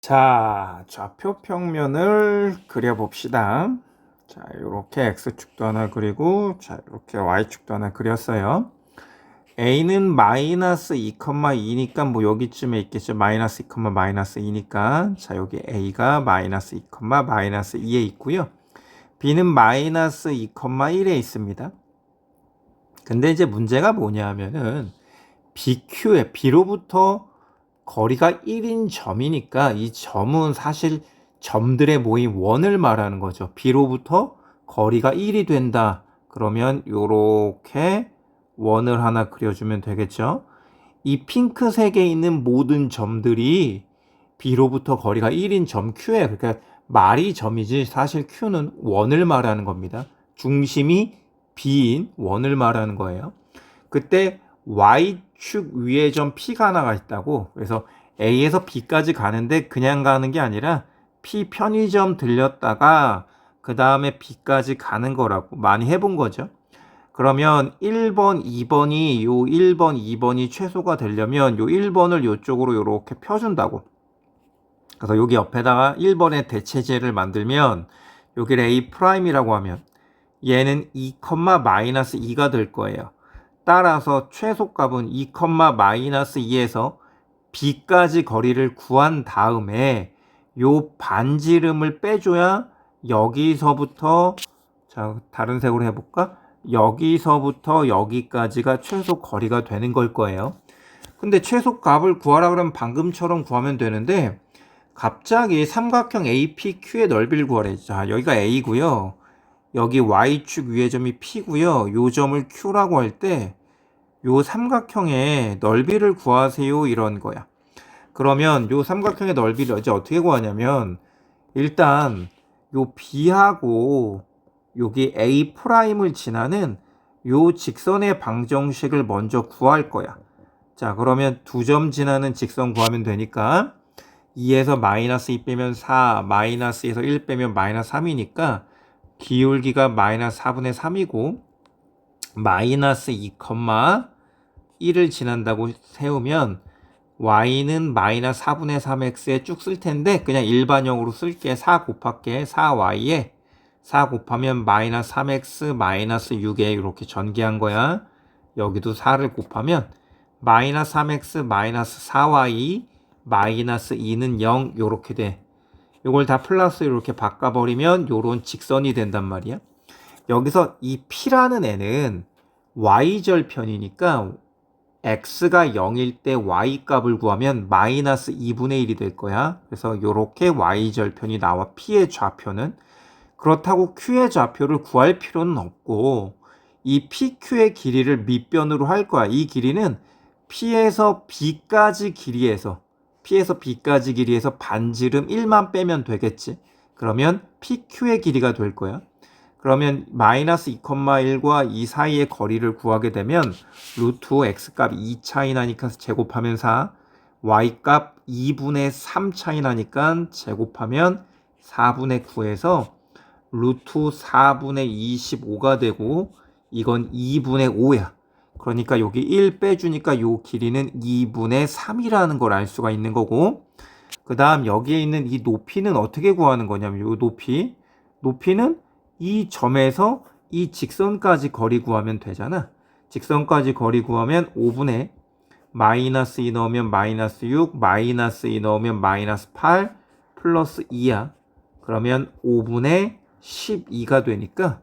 자, 좌표 평면을 그려봅시다. 자, 이렇게 x축도 하나 그리고, 자, 이렇게 y축도 하나 그렸어요. a는 마이너스 2,2니까 뭐 여기쯤에 있겠죠. 마이너스 2, 마이너스 2니까. 자, 여기 a가 마이너스 2, 마이너스 2에 있고요. b는 마이너스 2,1에 있습니다. 근데 이제 문제가 뭐냐 하면은 BQ에 B로부터 거리가 1인 점이니까 이 점은 사실 점들의 모임 원을 말하는 거죠. B로부터 거리가 1이 된다. 그러면 요렇게 원을 하나 그려주면 되겠죠. 이 핑크색에 있는 모든 점들이 B로부터 거리가 1인 점 Q에 그러니까 말이 점이지 사실 Q는 원을 말하는 겁니다. 중심이 B인 원을 말하는 거예요. 그때 Y축 위에 점 P가 하나가 있다고 그래서 A에서 B까지 가는데 그냥 가는 게 아니라 P 편의점 들렸다가 그 다음에 B까지 가는 거라고 많이 해본 거죠. 그러면 1번, 2번이 요 1번, 2번이 최소가 되려면 요 1번을 요쪽으로 요렇게 펴준다고. 그래서 여기 옆에다가 1번의 대체제를 만들면 여기를 A 프라임이라고 하면 얘는 2, 마이너스 2가 될 거예요. 따라서 최소값은 2, 마이너스 2에서 b까지 거리를 구한 다음에 요 반지름을 빼줘야 여기서부터 자 다른 색으로 해볼까? 여기서부터 여기까지가 최소 거리가 되는 걸 거예요. 근데 최소 값을 구하라 그러면 방금처럼 구하면 되는데 갑자기 삼각형 APQ의 넓이를 구하래. 자 여기가 A고요. 여기 y축 위의 점이 p고요. 요 점을 q라고 할 때 요 삼각형의 넓이를 구하세요 이런 거야. 그러면 요 삼각형의 넓이를 이제 어떻게 구하냐면 일단 요 b하고 여기 a 프라임을 지나는 요 직선의 방정식을 먼저 구할 거야. 자, 그러면 두 점 지나는 직선 구하면 되니까 2에서 마이너스 2 빼면 4, 마이너스에서 1 빼면 마이너스 3이니까 기울기가 마이너스 4분의 3이고 마이너스 2,1을 지난다고 세우면 y는 마이너스 4분의 3x에 쭉 쓸 텐데 그냥 일반형으로 쓸게. 4 곱할게. 4y에. 4 곱하면 마이너스 3x 마이너스 6에 이렇게 전개한 거야. 여기도 4를 곱하면 마이너스 3x 마이너스 4y 마이너스 2는 0 요렇게 돼. 이걸 다 플러스 이렇게 바꿔버리면 요런 직선이 된단 말이야. 여기서 이 P라는 애는 Y절편이니까 X가 0일 때 Y 값을 구하면 마이너스 2분의 1이 될 거야. 그래서 요렇게 Y절편이 나와 P의 좌표는. 그렇다고 Q의 좌표를 구할 필요는 없고 이 PQ의 길이를 밑변으로 할 거야. 이 길이는 P에서 B까지 길이에서 P에서 B까지 길이에서 반지름 1만 빼면 되겠지. 그러면 PQ의 길이가 될 거야. 그러면 마이너스 2,1과 2 사이의 거리를 구하게 되면 루트 x값 2 차이 나니까 제곱하면 4, y값 2분의 3 차이 나니까 제곱하면 4분의 9에서 루트 4분의 25가 되고 이건 2분의 5야. 그러니까 여기 1 빼주니까 요 길이는 2분의 3이라는 걸 알 수가 있는 거고 그 다음 여기에 있는 이 높이는 어떻게 구하는 거냐면 요 높이 높이는 이 점에서 이 직선까지 거리 구하면 되잖아. 직선까지 거리 구하면 5분의 마이너스 2 넣으면 마이너스 6 마이너스 2 넣으면 마이너스 8 플러스 2야. 그러면 5분의 12가 되니까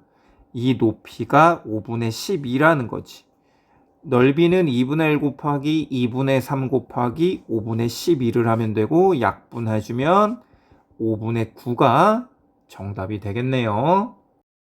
이 높이가 5분의 12라는 거지. 넓이는 2분의 1 곱하기 2분의 3 곱하기 5분의 12를 하면 되고 약분해주면 5분의 9가 정답이 되겠네요.